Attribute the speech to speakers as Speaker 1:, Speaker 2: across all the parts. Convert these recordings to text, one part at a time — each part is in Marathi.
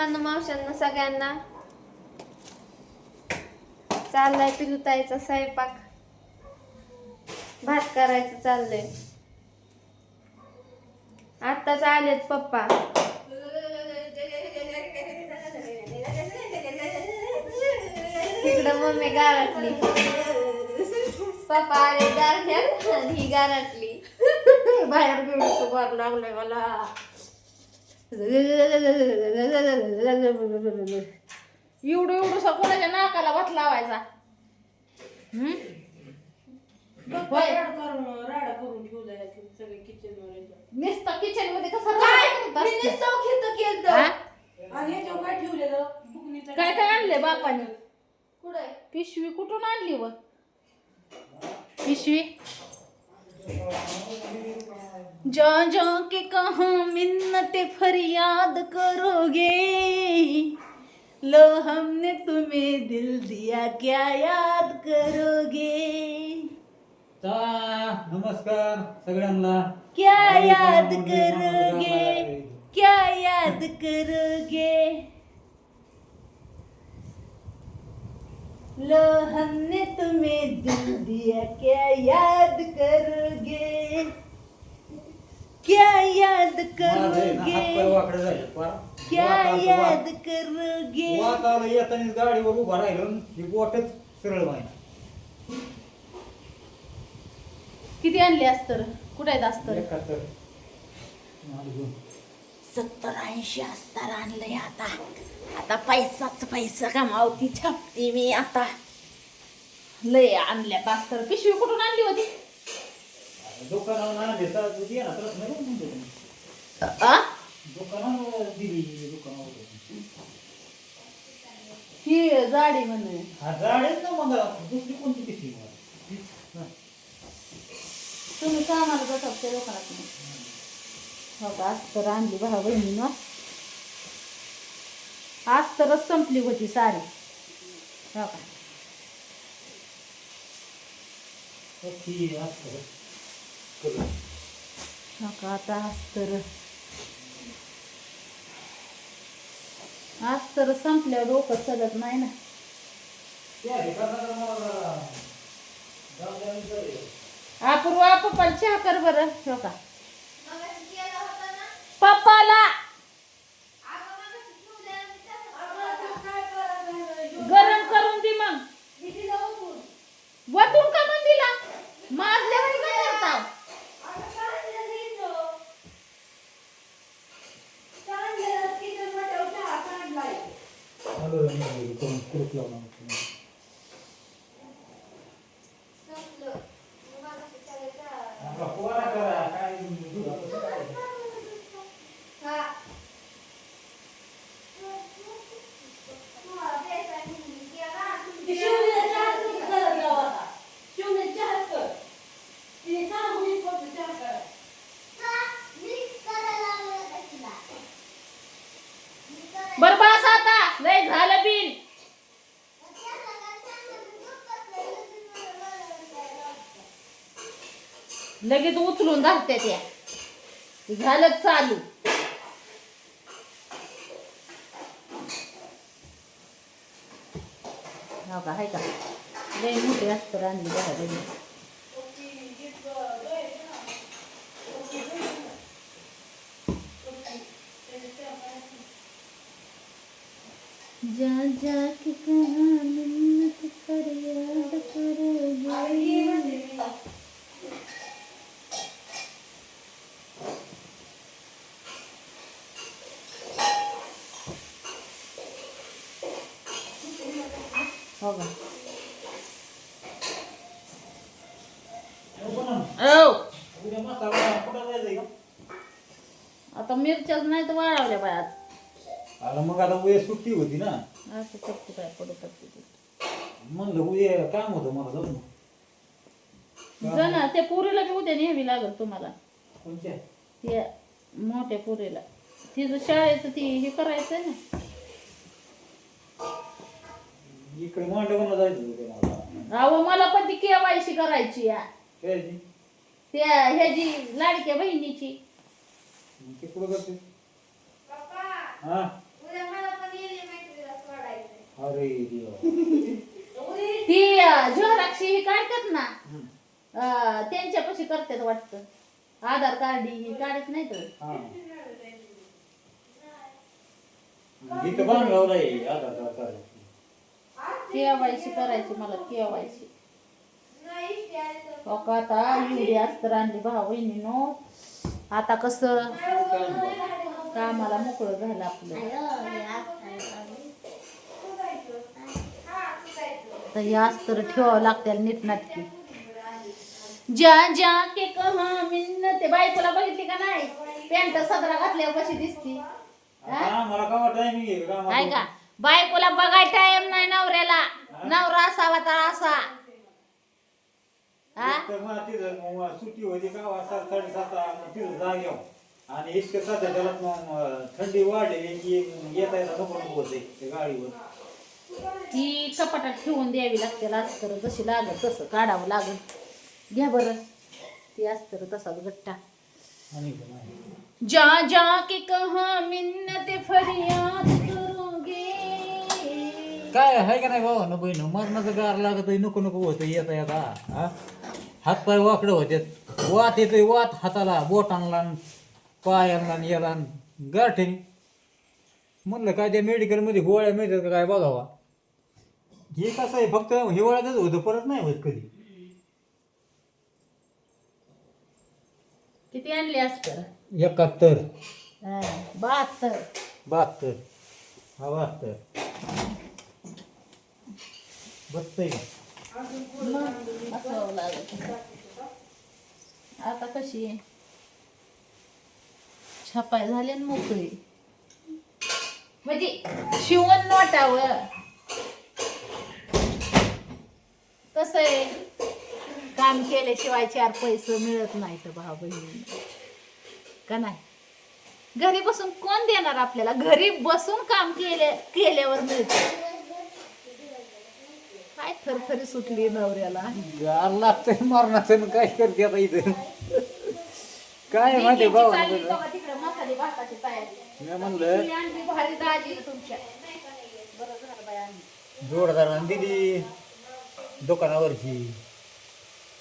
Speaker 1: मामांना मावशांना सगळ्यांना. चाललाय पिलुताईचा स्वयंपाक. भात करायचं चाललंय. आत्ताच आलेत पप्पा. तिकडं मम्मी गारटली. पप्पा आले गारठ्यात ही गारटली. बाहेर घेऊन बार लागलाय मला.
Speaker 2: एवढं एवढं कोणाच्या नाकाला भात लावायचा? नुसतं किचनमध्ये कसं
Speaker 1: काय?
Speaker 3: काय
Speaker 2: आणले बापाने? पिशवी कुठून आणली व? पिशवी? जो जो के कहा मिन्नत फरियाद करोगे? लो हमने तुम्हें दिल दिया क्या याद करोगे?
Speaker 4: नमस्कार सगळ्यांना.
Speaker 2: क्या याद करोगे? क्या याद करोगे? लो हमने तुम्हें दिल दिया क्या याद करोगे? क्या याद करोगे. क्या याद करोगे?
Speaker 4: वात आलं येतानीच गाडीवर उभा राहिलो ही बोटच सरळ माहिती
Speaker 2: किती आणले अस्तर कुठे आहेत अस्तर
Speaker 4: एकाहत्तर.
Speaker 2: सत्तर ऐंशी अस्तर आणलंय आता. आता पैसाच पैसा कमावती छापते मी आता. लय आणल्या अस्तर पिशवी कुठून आणली होती? ही जाडी म्हणे. तुम्ही कामाला जातात त्या दुकानात हो का अस्तर आणली भाऊ बहिणीनं. अस्तरच संपली होती सारी. हो
Speaker 4: ती असतं. कलर.
Speaker 2: हो का? आता अस्तर अस्तर संपल्यावर डोकं चलत नाही ना. अपूर्वा पप्पाला चहा कर बरं. हो का? पप्पाला गरम करून दे मग वतून का मग दिला माझल्यावर का करता
Speaker 4: आलं नाही, करून कुलूप लावून आणतो. आपला पोरा करा, काय दुधाचं काय?
Speaker 2: बरं बस आता नाही झालं बिल. लगेच उचलून धरते त्या. झालं चालू. हो का हाय का? लय मोठी अस्तर आणली बाहेर जा जा के कहा मिन्नत फरियाद करोगे हो का?
Speaker 4: जायचंय? का?
Speaker 2: आता मिरच्याच नाही तर वाळवल्या बायात
Speaker 4: आला मग आता उद्या सुट्टी होती ना.
Speaker 2: असं करतो काय
Speaker 4: म्हणलं उद्या काम होतं मला जाऊन
Speaker 2: जा ना त्या पुरीला बी उद्या न्यावी लागल तुम्हाला. त्या मोठ्या पुरीला. तिचं शाळेचं ती हे करायचंय ना.
Speaker 4: इकडे मांडवला जायचं होतं मला.
Speaker 2: अहो मला पण ती केवायसी करायची या
Speaker 4: त्याची
Speaker 2: त्या ह्याची लाडक्या बहिणीची.
Speaker 4: मग ते कुठं करते? हा? अरे देवा.
Speaker 2: ती ही काढतात ना अं, त्यांच्यापाशी करतात वाटतं. आधार कार्ड ही काढत नाही तर.
Speaker 4: हा. इथं बांधगावला आहे आधार कार्ड. काढायचं.
Speaker 2: केवायसी करायची मला केवायसी हो का आता? एवढी अस्तर आणली भाऊ बहिणीनो आता कसं? कामाला मोकळं झालं आपलं. तर हे अस्तर ठेवावं लागतील नीटनाटकी ज्या ज्या के कहा मिन्नते बायकोला बघितली का नाही? पॅन्ट सदरा घातल्यावर कशी दिसती?
Speaker 4: आता मला का टायमिंग आहे का
Speaker 2: आहे का? बायकोला बघाय टाइम नाही नवऱ्याला. नवरा असावा तर असा. हा?
Speaker 4: तर मग तिथं मग सुट्टी होती का वाजता साडेसात मग तिथं जाग्यावर आणि इतकं सध्या त्याला मग थंडी वाढली की येता येता होते ते गाडीवर.
Speaker 2: ती कपाटात ठेवून द्यावी लागते अस्तर जशी लागत तसं काढावं लागत घ्या बरं. ती अस्तर तसाच गट्टा
Speaker 4: आणि.
Speaker 2: जा जा के कहा मिन्नत फरियाद.
Speaker 4: काय आहे का नाही बाबा न बहिण मरणाचं गार लागत नको नको होतं येता येता. हा? हात पाय वाकडं होते. वात येतोय वात हाताला. बोटांना न पायांना न याला न गाठीन. म्हणलं काय त्या मेडिकलमध्ये गोळ्या मिळतात काय बघावा? हे कसं आहे फक्त हिवाळ्यातच होतं परत नाही होत कधी.
Speaker 2: किती आणली अस्तर
Speaker 4: एकाहत्तर.
Speaker 2: बहात्तर.
Speaker 4: बहात्तर. हा बहात्तर. बसतंय
Speaker 2: लागत आता कशी आहे? छपाई झाली आणि मोकळी. म्हणजे शिवण नोटावर. कसं आहे? काम केल्याशिवाय चार पैसे मिळत नाही तर भाऊ बहिणी का नाही? घरी बसून कोण देणार आपल्याला? घरी बसून काम केले केल्यावर मिळतं. काय थरथरी सुटली नवऱ्याला.
Speaker 4: गार लागतंय मरणाचं काय करते आता इथं? काय आहे माहिती
Speaker 2: मेथीची चालली
Speaker 4: भाऊ
Speaker 2: बघा तिकडे मसाले भाताची तयारी.
Speaker 4: मी म्हणलं
Speaker 2: ती आणली भारी दाजी तुमच्या. बरं झालं बाई आणली
Speaker 4: जोडदारानं दिली. दुकानावरची.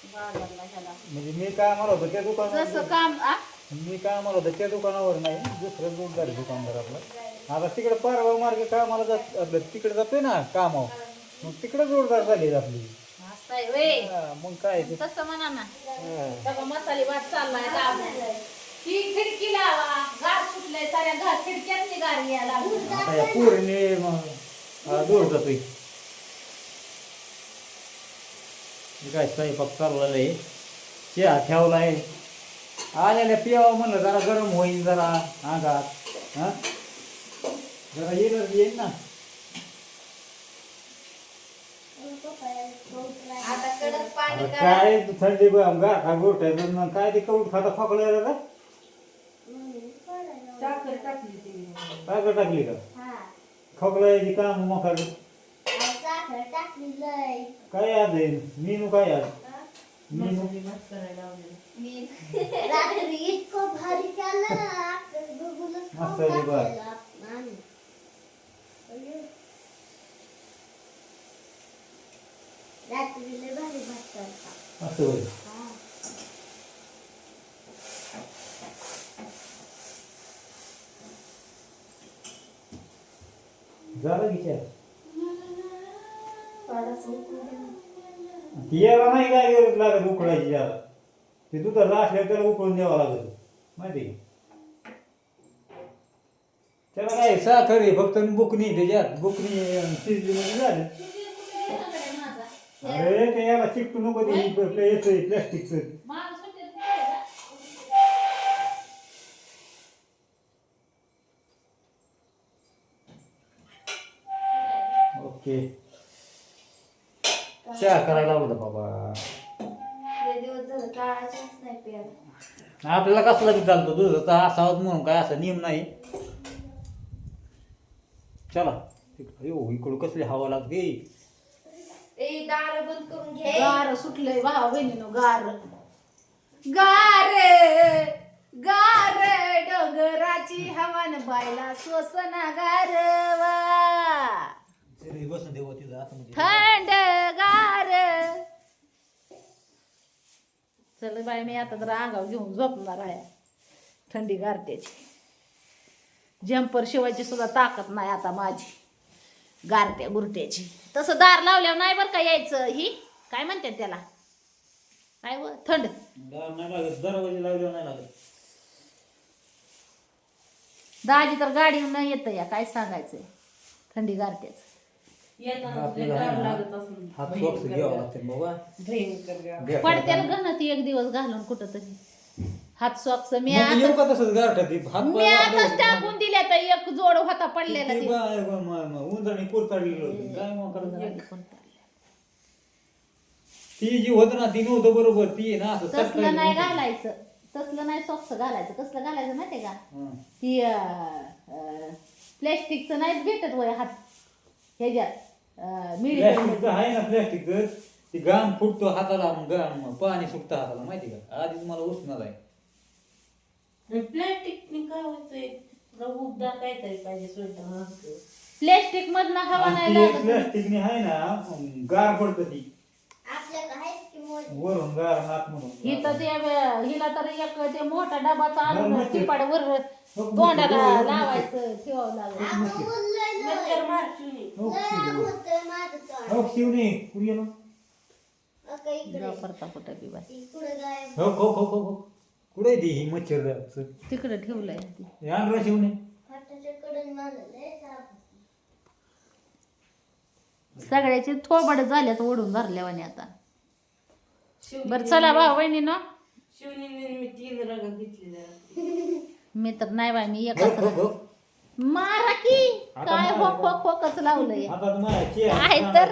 Speaker 2: बाजारला ह्याला.
Speaker 4: म्हणजे मी काय म्हणत होतो त्या
Speaker 2: जसं
Speaker 4: दुकानावर
Speaker 2: काम आ?
Speaker 4: मी काय म्हणत होतो त्या दुकानावर नाही दुसरं जोडदार दुकानदार आपला. आता तिकडे परवा मार्ग कामाला जात आपलं तिकडे जातोय ना कामावर. मग तिकडे जोडदार झाली आपली.
Speaker 2: असं आहे व्हय.
Speaker 4: हा, मग काय ते?
Speaker 2: तसं म्हणा ना.
Speaker 4: हा.
Speaker 2: मसाले भात चाललाय खिडकी लावा गार सुटलंय साऱ्या घर खिडक्यात गार यायला. लागली.
Speaker 4: आता या पोरीने मग हा, जातोय. हे काय स्वयंपाक चाललेला आहे चहा ठेवलाय. आलेल्या पियावं म्हणलं जरा गरम होईल जरा अंगात. हा? जरा येईल येईल ना?
Speaker 1: आता कडक पाणी
Speaker 4: अरे
Speaker 1: करा.
Speaker 4: काय थंडी गाठा गोठ्या काय ते कवट खाता खोकला का?
Speaker 3: साखर टाकली ती.
Speaker 4: काय का टाकली का?
Speaker 1: हा.
Speaker 4: खोकलायची काम मोकार
Speaker 1: साखर
Speaker 4: काय आज आहे? मेनू काय आज? मेनू?
Speaker 1: मी रात्री इतकं भारी केलं आपल्याला बघूनच खाऊ
Speaker 4: मसाले भात.
Speaker 1: टाकलेलं आम्ही. रात्री लय भारी भात करता
Speaker 4: असं होय झालं की चहा ती याला नाही काय गरज लागत उकळायची याला ते दुधाला असल्यावर त्याला उकळून द्यावं लागत माहिती आहे त्याला काय साखर आहे फक्त बुकनी त्याच्यात. बुकनी अं, शिजली म्हणजे झालं. अरे ते याला चिकटू नको ते याचं प्लॅस्टिकचं? ओके. चहा करायला लावलं बाबा. आपल्याला कसला बी चालतो दुधाचा असावं म्हणून काय असं नियम नाही. चला यो इकडं कसली हवा लागते.
Speaker 1: ए दार बंद करून घे.
Speaker 2: गार सुटलंय भाऊ बहिणीनो गार. गार गार डोंगराची हवान बायला सोसना
Speaker 4: देऊ तिथं आतमध्ये
Speaker 2: थंड गार. चल बाई मी आता जरा अंगावर घेऊन झोपणार आहे. थंडी गारट्याची. जम्पर शिवायची सुद्धा ताकद नाही आता माझी. गारट्या गुरट्याची. तसं दार लावल्यावर नाही बरं का यायचं ही. काय म्हणतात त्याला? काय व? थंड.
Speaker 4: दार नाही लागत. दरवाजे लावल्यावर नाही लागत.
Speaker 2: दाजी तर गाडी न येतं या. काय सांगायचंय? थंडी गारट्याच.
Speaker 3: येताना
Speaker 4: आपल्याला
Speaker 3: गार
Speaker 4: आहे ना,
Speaker 3: लागत असेल.
Speaker 4: हात सॉक्स घ्यावं लागते बाबा.
Speaker 3: भयंकर गार.
Speaker 4: बेकार
Speaker 2: पडत्याला गणत एक दिवस घालून कुठं तरी हात सॉक्स मी
Speaker 4: मग
Speaker 2: आता
Speaker 4: येऊ का तसंच गारठा ती हात
Speaker 2: मी आताच टाकून दिल्या तर एक जोड होता पडलेला
Speaker 4: ते
Speaker 2: ते.
Speaker 4: बाय बा- म- म- उंदराने कुरताडलेलं होतं. काय मग करायचं? ती जी होत ना ती नव्हतं बरोबर. ती आहे ना असं
Speaker 2: तसलं नाही. घालायचं. तसलं नाही सॉक्स घालायचं. कसलं घालायचं माहितीये का?
Speaker 4: हं.
Speaker 2: ती प्लॅस्टिकचं नाही भेटत वय हात. ह्याच्यात मिळत.
Speaker 4: प्लॅस्टिकचं आहे ना प्लॅस्टिकचं ती घाम फुटतो हाताला मग घाम पाणी सुटतं हाताला. माहिती का? आधीच मला उष्णता आहे.
Speaker 3: आणि प्लॅस्टिकने काय होतंय उबदार काहीतरी पाहिजे स्वेटर
Speaker 2: प्लॅस्टिक मधनं हवा नाही लागत.
Speaker 4: प्लॅस्टिकने आहे ना गार पडतं ती. वरून गार नाक म्हणून.
Speaker 2: हिथं ते हिला तर एक ते मोठा डबाचा आणून
Speaker 4: मग ते-
Speaker 2: टिपाडवर तोंडाला लावायचं ठेवावं लागलं.
Speaker 3: मच्छर
Speaker 4: हो, शिवणे. हो, शिवणे कुठे गेलो
Speaker 2: वापरता कुठं बी बाई
Speaker 4: हो हो हो हो हो कुठे ती ही मच्छर?
Speaker 2: तिकडे ठेवलंय.
Speaker 4: हे शिवणे
Speaker 1: ताप.
Speaker 2: सगळ्याचे थोबड झाल्यात ओढून धरल्यावाने आता. बरं चला भाऊ बहिणी ना
Speaker 3: शिवनीने मी तीन रंग घेतलेल्या
Speaker 2: मी तर नाही बाई मी
Speaker 4: हो
Speaker 2: एकच
Speaker 4: हो हो
Speaker 2: मारा की.
Speaker 4: आता
Speaker 2: काय
Speaker 4: मारा
Speaker 2: होक होक होकच लावलंय.
Speaker 4: आता तुम्हाला चेअर
Speaker 2: काय तर